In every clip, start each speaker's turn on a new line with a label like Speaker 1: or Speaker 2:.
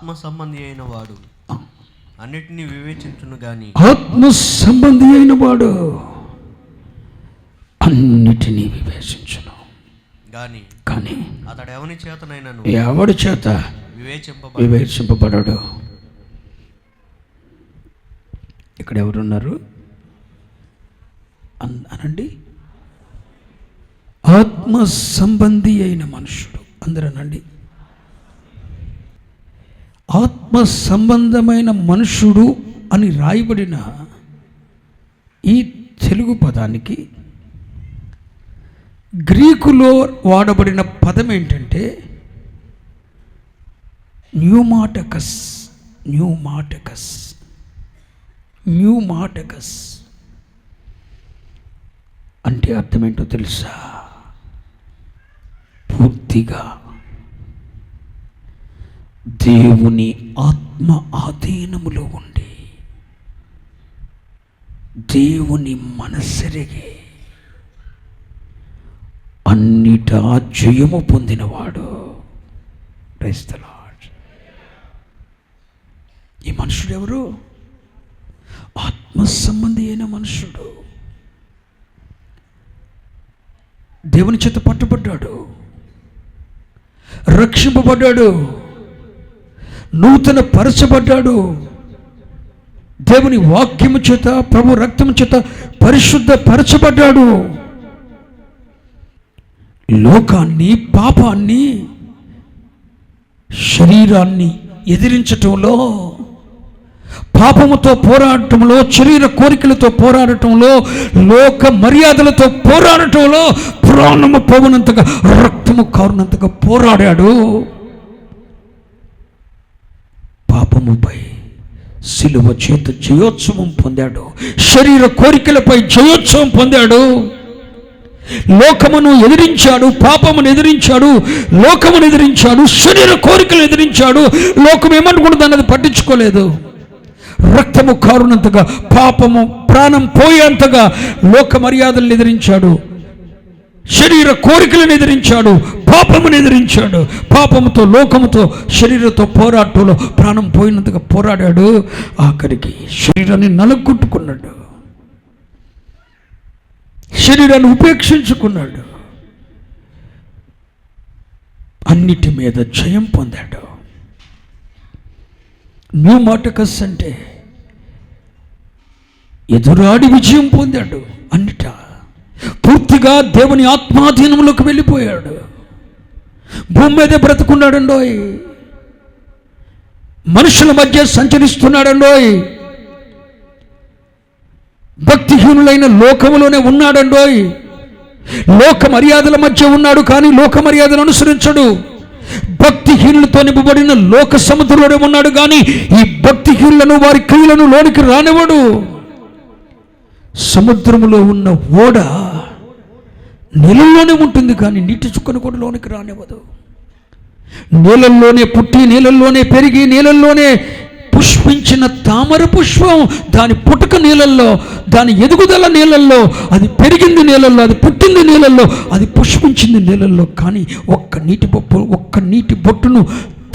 Speaker 1: ఆత్మ సంబంధి అయిన వాడు అన్నిటినీ వివేచించును గాని.
Speaker 2: ఆత్మ సంబంధి అయిన వాడు అన్నిటినీ వివేచించును.
Speaker 1: గాని
Speaker 2: కానీ
Speaker 1: అతడు ఎవని చేతనైనను?
Speaker 2: ఎవడి చేత
Speaker 1: వివేచింపబ
Speaker 2: వివేచింపబడడు? ఇక్కడ ఎవరున్నారు? అన్- అనండి. ఆత్మ సంబంధి అయిన మనుషుడు. అందరూ అనండి. ఆత్మ సంబంధమైన మనుషుడు అని రాయబడిన ఈ తెలుగు పదానికి గ్రీకులో వాడబడిన పదం ఏంటంటే న్యూమాటకస్ న్యూమాటకస్ న్యూమాటకస్. అంటే అర్థమేంటో తెలుసా? పూర్తిగా దేవుని ఆత్మ ఆధీనములో ఉండి దేవుని మనసెరిగి అన్నిటా జయము పొందినవాడు క్రైస్తలాడ్ ఈ మనుషుడు ఎవరు? ఆత్మ సంబంధి అయిన మనుషుడు. దేవుని చేత పట్టుబడ్డాడు. రక్షింపబడ్డాడు. నూతన పరచబడ్డాడు. దేవుని వాక్యము చేత ప్రభు రక్తము చేత పరిశుద్ధ పరచబడ్డాడు లోకాన్ని పాపాన్ని శరీరాన్ని ఎదిరించటంలో పాపముతో పోరాడటంలో శరీర కోరికలతో పోరాడటంలో లోక మర్యాదలతో పోరాడటంలో ప్రాణము పోవునంతగా రక్తము కారునంతగా పోరాడాడు. పాపముపై సిలువ చేత జయోత్సవం పొందాడు. శరీర కోరికలపై జయోత్సవం పొందాడు. లోకమును ఎదిరించాడు పాపమును ఎదిరించాడు లోకమును ఎదిరించాడు శరీర కోరికలు ఎదిరించాడు. లోకం ఏమనుకుంటుంది అన్నది పట్టించుకోలేదు. రక్తము కారునంతగా పాపము ప్రాణం పోయేంతగా లోక మర్యాదలను ఎదిరించాడు. శరీర కోరికలను ఎదిరించాడు పాపమును ఎదిరించాడు. పాపముతో లోకముతో శరీరంతో పోరాటంలో ప్రాణం పోయినంతగా పోరాడాడు. ఆఖరికి శరీరాన్ని నలగొట్టుకున్నాడు. శరీరాన్ని ఉపేక్షించుకున్నాడు. అన్నిటి మీద జయం పొందాడు. న్యూమాటకస్ అంటే ఎదురాడి విజయం పొందాడు అన్నిట. పూర్తిగా దేవుని ఆత్మాధీనంలోకి వెళ్ళిపోయాడు. భూమి మీదే బ్రతుకున్నాడండోయ్. మనుషుల మధ్య సంచరిస్తున్నాడండోయ్. భక్తిహీనులైన లోకములోనే ఉన్నాడండోయ్. లోక మర్యాదల మధ్య ఉన్నాడు కానీ లోక మర్యాదను అనుసరించడు. భక్తిహీనులతో నింపబడిన లోక సముద్రంలోనే ఉన్నాడు కానీ ఈ భక్తిహీనులను వారి క్రియలను లోనికి రానివ్వడు. సముద్రములో ఉన్న ఓడ నీళ్ళల్లోనే ఉంటుంది కానీ నీటి చుక్కను కూడా లోనికి రానివ్వదు. నీళ్ళల్లోనే పుట్టి నీళ్ళల్లోనే పెరిగి నీళ్ళల్లోనే పుష్పించిన తామర పుష్పం దాని పుట్టుక నీళ్ళల్లో దాని ఎదుగుదల నీళ్ళల్లో అది పెరిగింది నీళ్ళల్లో అది పుట్టింది నీళ్ళల్లో అది పుష్పించింది నీళ్ళల్లో. కానీ ఒక్క నీటి బొప్పు ఒక్క నీటి బొట్టును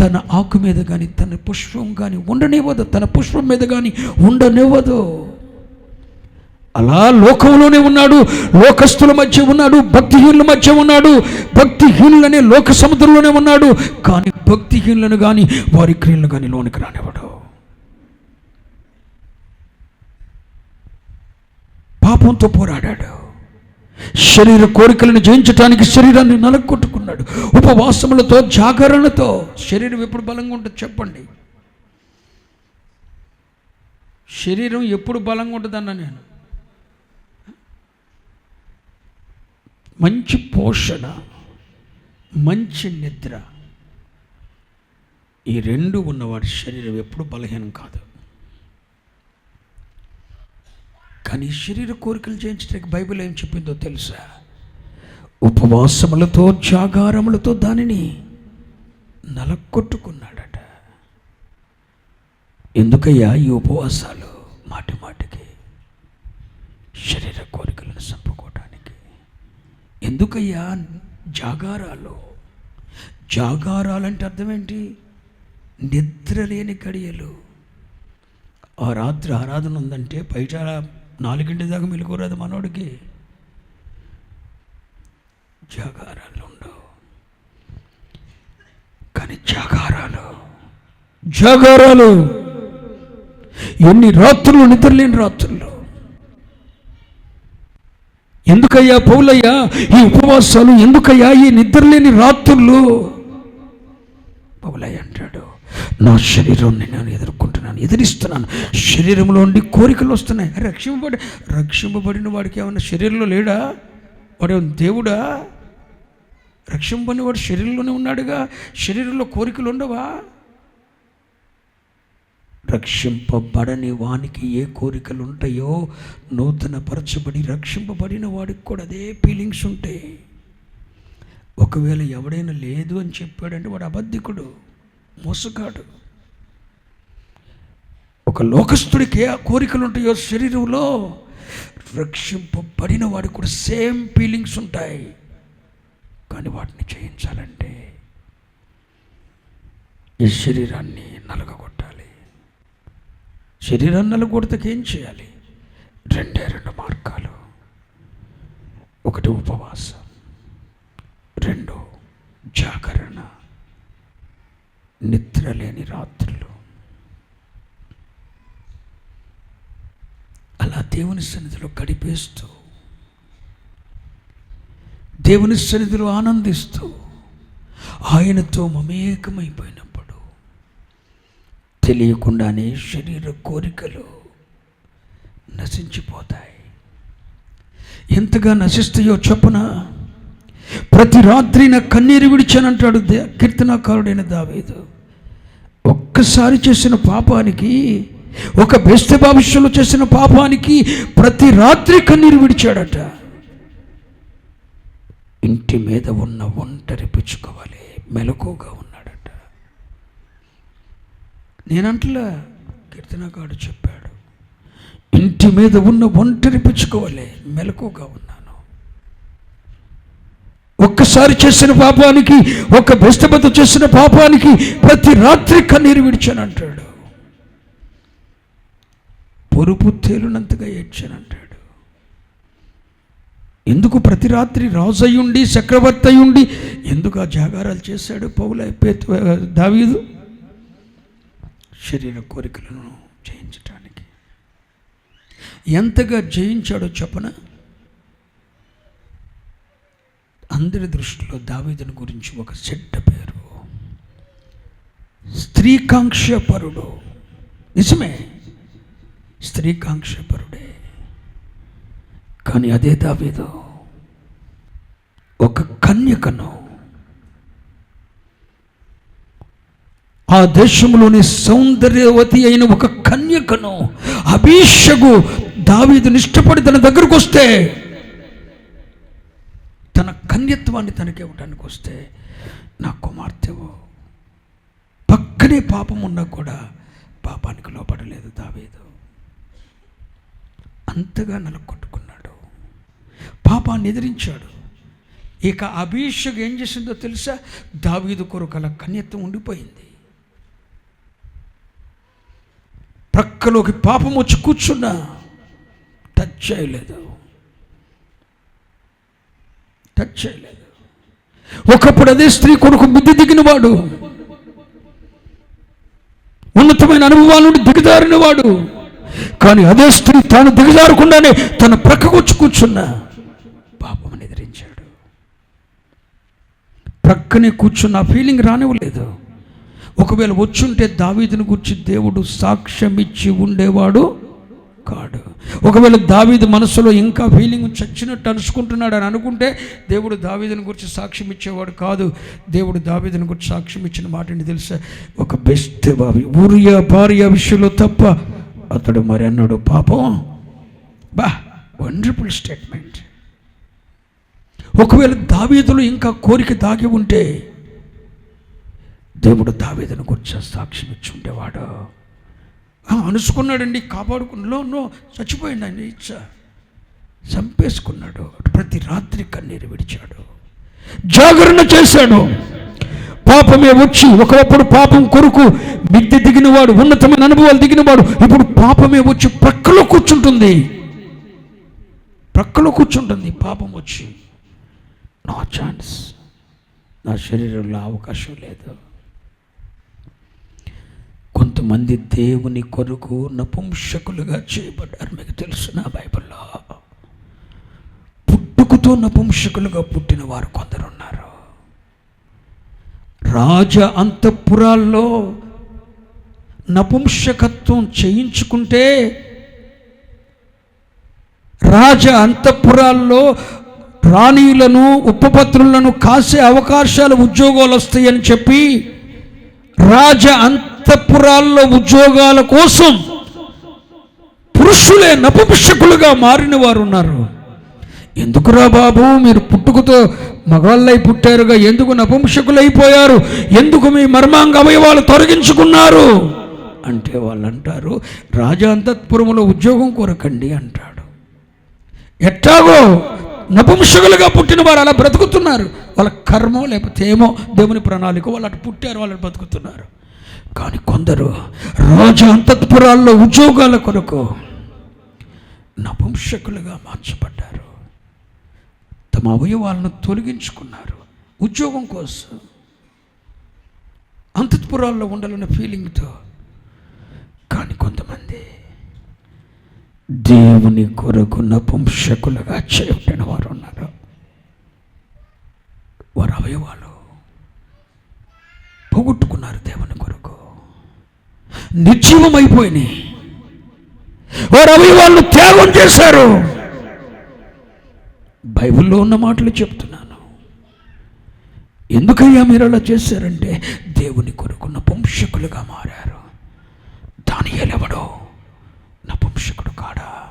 Speaker 2: తన ఆకు మీద కానీ తన పుష్పం కానీ ఉండనివ్వదు. తన పుష్పం మీద కానీ ఉండనివ్వదు. అలా లోకంలోనే ఉన్నాడు లోకస్తుల మధ్య ఉన్నాడు భక్తిహీనుల మధ్య ఉన్నాడు భక్తిహీనులనే లోక సముద్రంలోనే ఉన్నాడు కానీ భక్తిహీనులను కానీ వారి క్రియలను కానీ లోనికి రానివ్వడు. పాపంతో పోరాడాడు. శరీర కోరికలను జయించడానికి శరీరాన్ని నలగొట్టుకున్నాడు. ఉపవాసములతో జాగరణతో శరీరం ఎప్పుడు బలంగా ఉంటుంది చెప్పండి. శరీరం ఎప్పుడు బలంగా ఉంటుందన్నా నేను? మంచి పోషణ మంచి నిద్ర. ఈ రెండు ఉన్నవాడి శరీరం ఎప్పుడు బలహీనం కాదు. కానీ శరీర కోరికలు చేయించడానికి బైబిల్ ఏం చెప్పిందో తెలుసా? ఉపవాసములతో జాగారములతో దానిని నలక్కొట్టుకున్నాడట ఎందుకయ్యా ఈ ఉపవాసాలు మాటి మాటికి శరీర కోరికలను చంపుకోవటం ఎందుకయ్యా జాగారాలు? జాగారాలంటే అర్థం ఏంటి నిద్ర లేని గడియలు. ఆ రాత్రి ఆరాధన ఉందంటే బయట నాలుగింటి దాకా మెలుకోరాదు మనోడికి. జాగారాలు ఉండవు. కానీ జాగారాలు. జాగారాలు! ఎన్ని రాత్రులు నిద్రలేని రాత్రులు. ఎందుకయ్యా పౌలయ్యా? ఈ ఉపవాసాలు ఎందుకయ్యా? ఈ నిద్రలేని రాత్రులు? పౌలయ్య అంటాడు నా శరీరాన్ని నేను ఎదుర్కొంటున్నాను ఎదిరిస్తున్నాను. శరీరంలో ఉండి కోరికలు వస్తున్నాయి. రక్షింపబడి రక్షింపబడిన వాడికి ఏమైనా శరీరంలో లేడా? వాడు దేవుడా? రక్షింపని వాడు శరీరంలోనే ఉన్నాడుగా? శరీరంలో కోరికలు ఉండవా? రక్షింపబడని వానికి ఏ కోరికలు ఉంటాయో నూతన పరచబడి రక్షింపబడిన వాడికి కూడా అదే ఫీలింగ్స్ ఉంటాయి ఒకవేళ ఎవడైనా లేదు అని చెప్పాడంటే వాడు అబద్ధికుడు మోసగాడు. ఒక లోకస్తుడికి ఏ కోరికలు ఉంటాయో శరీరంలో రక్షింపబడిన వాడికి కూడా సేమ్ ఫీలింగ్స్ ఉంటాయి. కానీ వాటిని చేయించాలంటే ఈ శరీరాన్ని నలగగొట్టాలి. శరీరాన్ని నలగొడతకి ఏం చేయాలి? రెండే రెండు మార్గాలు. ఒకటి ఉపవాసం రెండు జాగరణ నిద్ర లేని రాత్రులు. అలా దేవుని సన్నిధిలో గడిపేస్తూ దేవుని సన్నిధిలో ఆనందిస్తూ ఆయనతో మమేకమైపోయింది తెలియకుండానే శరీర కోరికలు నశించిపోతాయి. ఎంతగా నశిస్తాయో చొప్పున ప్రతి రాత్రి నా కన్నీరు విడిచానంటాడు దే- కీర్తనాకారుడైన దావేదు. ఒక్కసారి చేసిన పాపానికి ఒక బెస్త భవిష్యత్తులో చేసిన పాపానికి ప్రతి రాత్రి కన్నీరు విడిచాడట. ఇంటి మీద ఉన్న ఒంటరి పుచ్చుకోవాలి మెలకుగా నేనంటలా కీర్తనగాడు చెప్పాడు ఇంటి మీద ఉన్న ఒంటరి పుచ్చుకోవాలి మెలకుగా ఉన్నాను. ఒక్కసారి చేసిన పాపానికి ఒక బెస్తబద్ద చేసిన పాపానికి ప్రతి రాత్రి కన్నీరు విడిచానంటాడు. పొరుపు తేలునంతగా ఏడ్చానంటాడు. ఎందుకు ప్రతి రాత్రి రాజు అయ్యుండి చక్రవర్తి అయ్యుండి ఎందుకు ఆ జాగారాలు చేశాడు పౌల పేతు దావీదు? శరీర కోరికలను జయించటానికి. ఎంతగా జయించాడో చెప్పన? అందరి దృష్టిలో దావీదుని గురించి ఒక చెడ్డ పేరు. స్త్రీకాంక్షపరుడు. నిజమే స్త్రీకాంక్షపరుడే. కానీ అదే దావేదో ఒక కన్యకను ఆ దేశంలోని సౌందర్యవతి అయిన ఒక కన్యకను అభీషకు దావీదుని ఇష్టపడి తన దగ్గరకు వస్తే తన కన్యత్వాన్ని తనకి ఇవ్వడానికి వస్తే నా కుమార్తెవు పక్కనే పాపం ఉన్నా కూడా పాపానికి లోపడలేదు దావీదు. అంతగా నలకొట్టుకున్నాడు పాపాన్ని ఎదిరించాడు. ఇక అభిషేక్ ఏం చేసిందో తెలుసా? దావీదు కొరకు అలా కన్యత్వం ఉండిపోయింది. ప్రక్కలోకి పాపం వచ్చి కూర్చున్నా. టచ్ చేయలేదు. టచ్ చేయలేదు. ఒకప్పుడు అదే స్త్రీ కొడుకు బుద్ధి దిగినవాడు. ఉన్నతమైన అనుభవాల నుండి దిగజారినవాడు కానీ అదే స్త్రీ తాను దిగజారకుండానే తన ప్రక్కకొచ్చి కూర్చున్న. పాపం ఎదిరించాడు ప్రక్కనే కూర్చున్న ఫీలింగ్ రానివ్వలేదు. ఒకవేళ వచ్చుంటే దావీదుని గురించి దేవుడు సాక్ష్యం ఇచ్చి ఉండేవాడు కాడు. ఒకవేళ దావీదు మనసులో ఇంకా ఫీలింగ్ చచ్చినట్టు అనుకుంటున్నాడు అని అనుకుంటే దేవుడు దావీదుని గురించి సాక్ష్యం ఇచ్చేవాడు కాదు. దేవుడు దావీదుని గురించి సాక్ష్యం ఇచ్చిన మాటని తెలుసా? ఒక బెస్ట్ బావి ఊరియ భార్య విషయంలో తప్ప అతడు మరి అన్నాడు పాపం. బా వండర్ఫుల్ స్టేట్మెంట్ ఒకవేళ దావీదులు ఇంకా కోరిక దాగి ఉంటే దేవుడు దావేదను గురించి సాక్ష్యం ఇచ్చి ఉండేవాడు. అనుసుకున్నాడండి కాపాడుకున్నలో నో చచ్చిపోయింది ఆయన ఇచ్చ చంపేసుకున్నాడు. ప్రతి రాత్రి కన్నీరు విడిచాడు. జాగరణ చేశాడు. పాపమే వచ్చి ఒకప్పుడు పాపం కొరకు మిద్దె దిగినవాడు ఉన్నతమైన అనుభవాలు దిగినవాడు ఇప్పుడు పాపమే వచ్చి ప్రక్కలో కూర్చుంటుంది. ప్రక్కలో కూర్చుంటుంది పాపం వచ్చి. No chance. నా శరీరంలో అవకాశం లేదు. కొంతమంది దేవుని కొరకు నపుంసకులుగా చేయబడ్డారు. మీకు తెలుసు నా బైబిల్లో. పుట్టుకుతో నపుంసకులుగా పుట్టిన వారు కొందరు ఉన్నారు రాజ అంతఃపురాల్లో నపుంసకత్వం చేయించుకుంటే రాజ అంతఃపురాల్లో రాణీలను ఉపపత్రులను కాసే అవకాశాలు ఉద్యోగాలు వస్తాయని చెప్పి రాజ అంత అంతఃపురాల్లో ఉద్యోగాల కోసం పురుషులే నపుంసకులుగా మారిన వారు ఉన్నారు. ఎందుకురా బాబు? మీరు పుట్టుకతో మగవాళ్ళై పుట్టారుగా. ఎందుకు నపుంసకులైపోయారు ఎందుకు మీ మర్మాంగ అవయవాలు తొలగించుకున్నారు? అంటే వాళ్ళు అంటారు రాజా అంతఃపురములో ఉద్యోగం కొరకండి అంటాడు. ఎట్టాగో నపుంసకులుగా పుట్టిన వారు అలా బ్రతుకుతున్నారు. వాళ్ళ కర్మో లేకపోతే ఏమో దేవుని ప్రణాళిక వాళ్ళు అటు పుట్టారు వాళ్ళు బ్రతుకుతున్నారు. కానీ కొందరు రాజు అంతఃపురాల్లో ఉద్యోగాల కొరకు నపుంసకులుగా మార్చబడ్డారు. తమ అవయవాలను తొలగించుకున్నారు. ఉద్యోగం కోసం అంతఃపురాల్లో ఉండాలన్న ఫీలింగ్తో కానీ కొంతమంది దేవుని కొరకు నపుంసకులుగా చేయబడిన వారు ఉన్నారు. వారి అవయవాలు పోగొట్టుకున్నారు దేవుని కొరకు నిర్జీవమైపోయినాయి. అవి వాళ్ళు త్యాగం చేశారు. బైబిల్లో ఉన్న మాటలు చెప్తున్నాను. ఎందుకయ్యా మీరు అలా చేశారంటే దేవుని కొరకు నపుంసకులుగా మారారు. దాని ఎవడో నపుంసకుడు కాడా?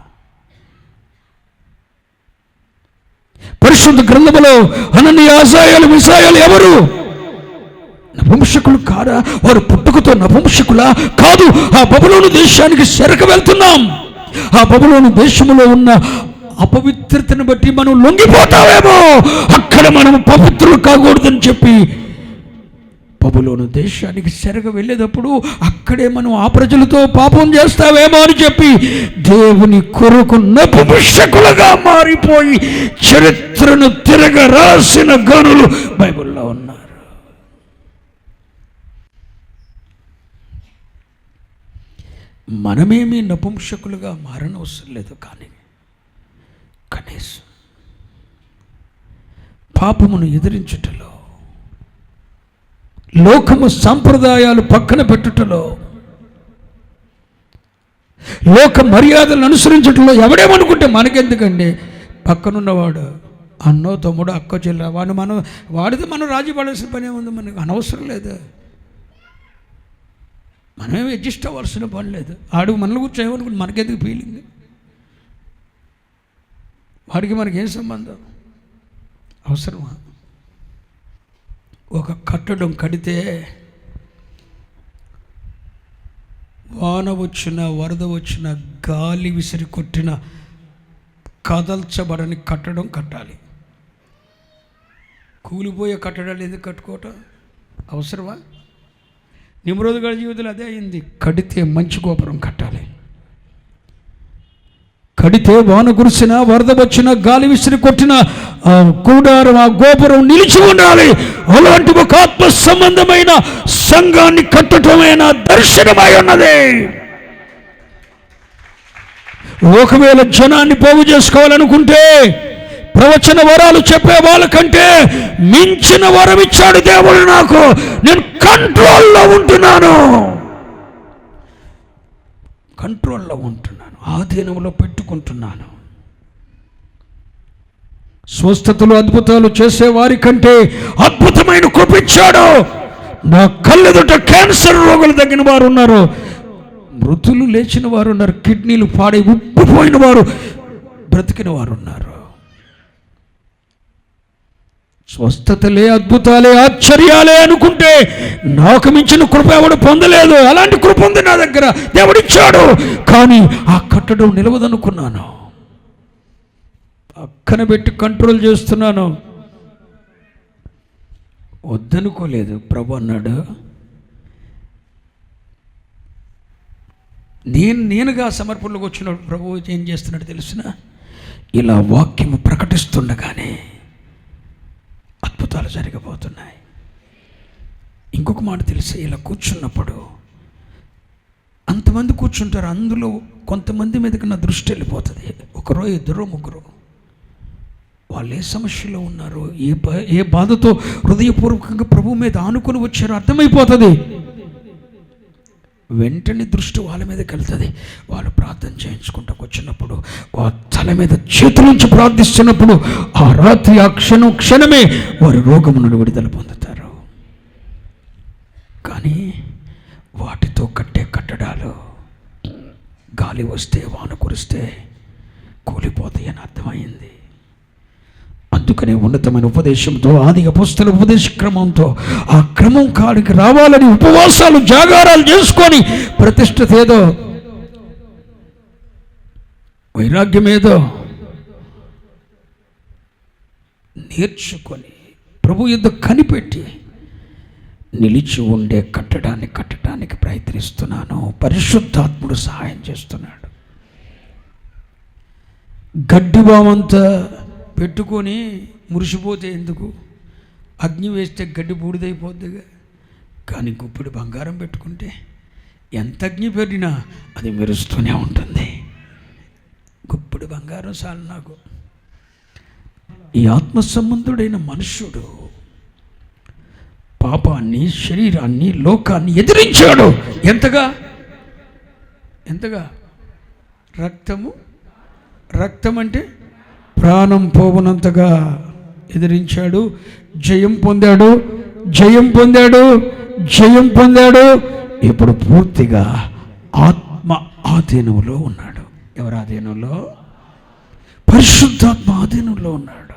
Speaker 2: పరిశుద్ధ గ్రంథములో అనని ఆశాయాలు విషయాలు ఎవరు? నపుంసకులు కారా? వారు పుట్టుకతో నపుంసకులా? కాదు ఆ బబులోను దేశానికి శరక వెళ్తున్నాం. ఆ బబులోను దేశములో ఉన్న అపవిత్రతను బట్టి మనం లొంగిపోతామేమో అక్కడ మనం పవిత్రులు కాకూడదని చెప్పి బబులోను దేశానికి సెరగ వెళ్ళేటప్పుడు అక్కడే మనం ఆ ప్రజలతో పాపం చేస్తావేమో అని చెప్పి దేవుని కొరకు నపుంసకులుగా మారిపోయి చరిత్రను తిరగ రాసిన గనులు బైబిల్లో ఉన్నారు మనమేమీ నపుంసకులుగా మారనవసరం లేదు కానీ కనీసం పాపమును ఎదిరించుటలో లోకము సాంప్రదాయాలు పక్కన పెట్టుటలో లోక మర్యాదలను అనుసరించటంలో ఎవడేమనుకుంటే మనకెందుకండి? పక్కనున్నవాడు అన్నో తమ్ముడు అక్క చెల్లె వాడు మనం వాడితే మనం రాజీ పడాల్సిన పని ఏముంది? మనకు అనవసరం లేదు. మనమేమి అడ్జస్ట్ అవ్వాల్సిన పని లేదు. ఆడు మనల్ని కూర్చోమనుకుని మనకెందుకు ఫీలింగ్ వాడికి మనకేం సంబంధం? అవసరమా? ఒక కట్టడం కడితే వాన వచ్చిన వరద వచ్చిన గాలి విసిరి కొట్టిన కదల్చబడని కట్టడం కట్టాలి. కూలిపోయే కట్టడాలు ఎందుకు కట్టుకోవటం? అవసరమా? నిమ్రోధు గారి జీవితంలో అదే అయింది. కడితే మంచి గోపురం కట్టాలి. కడితే వాన కురిసిన వరద వచ్చిన గాలి విసిరి కొట్టిన ఆ కూడారం ఆ గోపురం నిలిచి ఉండాలి. అలాంటి ఒక ఆత్మ సంబంధమైన సంఘాన్ని కట్టటమైన దర్శనమై ఉన్నది. ఒకవేళ జనాన్ని పోగు చేసుకోవాలనుకుంటే ప్రవచన వరాలు చెప్పే వాళ్ళకంటే మించిన వరం ఇచ్చాడు దేవుడు నాకు. నేను కంట్రోల్లో ఉంటున్నాను. కంట్రోల్లో ఉంటున్నాను. ఆధీనంలో పెట్టుకుంటున్నాను. స్వస్థతలు అద్భుతాలు చేసే వారి కంటే అద్భుతమైన కృపించాడు నా కళ్ళెదుట క్యాన్సర్ రోగులు తగ్గిన వారు ఉన్నారు. మృతులు లేచిన వారు ఉన్నారు. కిడ్నీలు పాడై ఉప్పిపోయిన వారు బ్రతికిన వారు ఉన్నారు. స్వస్థతలే అద్భుతాలే ఆశ్చర్యాలే అనుకుంటే నాకు మించిన కృప ఎవడు పొందలేదు. అలాంటి కృప ఉంది నా దగ్గర. దేవుడిచ్చాడు. కానీ ఆ కట్టడం నిలవదనుకున్నాను. పక్కన పెట్టి కంట్రోల్ చేస్తున్నాను. వద్దనుకోలేదు. ప్రభు అన్నాడు నేను నేనుగా సమర్పణలోకి వచ్చినప్పుడు ప్రభు ఏం చేస్తున్నాడు తెలిసిన? ఇలా వాక్యము ప్రకటిస్తుండగానే జరగబోతున్నాయి. ఇంకొక మాట తెలిసి ఇలా కూర్చున్నప్పుడు అంతమంది కూర్చుంటారు అందులో కొంతమంది మీదకి నా దృష్టి వెళ్ళిపోతుంది. ఒకరో ఇద్దరో ముగ్గురు. వాళ్ళు ఏ సమస్యలో ఉన్నారు ఏ ఏ బాధతో హృదయపూర్వకంగా ప్రభు మీద ఆనుకొని వచ్చారో అర్థమైపోతుంది. వెంటనే దృష్టి వాళ్ళ మీదకి వెళ్తుంది వాళ్ళు ప్రార్థన చేయించుకుంటూ వచ్చినప్పుడు ఆ తల మీద చేతులుంచి ప్రార్థిస్తున్నప్పుడు ఆ రాత్రి ఆ క్షణం క్షణమే వారి రోగము నుండి విడుదల పొందుతారు. కానీ వాటితో కట్టే కట్టడాలు గాలి వస్తే వాన కురిస్తే కూలిపోతాయని అర్థమైంది. అందుకనే ఉన్నతమైన ఉపదేశంతో ఆది అపుస్తల ఉపదేశ క్రమంతో ఆ క్రమం కాడికి రావాలని ఉపవాసాలు జాగారాలు చేసుకొని ప్రతిష్టత ఏదో వైరాగ్యం ఏదో నేర్చుకొని ప్రభు యుద్ధ కనిపెట్టి నిలిచి ఉండే కట్టడాన్ని కట్టడానికి ప్రయత్నిస్తున్నాను. పరిశుద్ధాత్ముడు సహాయం చేస్తున్నాడు. గడ్డి బావంతా పెట్టుకొని మురిసిపోతే ఎందుకు? అగ్ని వేస్తే గడ్డి బూడిదైపోద్దిగా. కానీ గుప్పిడి బంగారం పెట్టుకుంటే ఎంత అగ్ని పెట్టినా అది మెరుస్తూనే ఉంటుంది. గుప్పిడి బంగారం చాలు నాకు. ఈ ఆత్మ సంబంధుడైన మనుష్యుడు పాపాన్ని శరీరాన్ని లోకాన్ని ఎదిరించాడు. ఎంతగా? ఎంతగా? రక్తము? రక్తం అంటే ప్రాణం పోవునంతగా ఎదిరించాడు. జయం పొందాడు. జయం పొందాడు. జయం పొందాడు. ఇప్పుడు పూర్తిగా ఆత్మ ఆధీనంలో ఉన్నాడు. ఎవరు ఆధీనంలో? పరిశుద్ధాత్మ ఆధీనంలో ఉన్నాడు.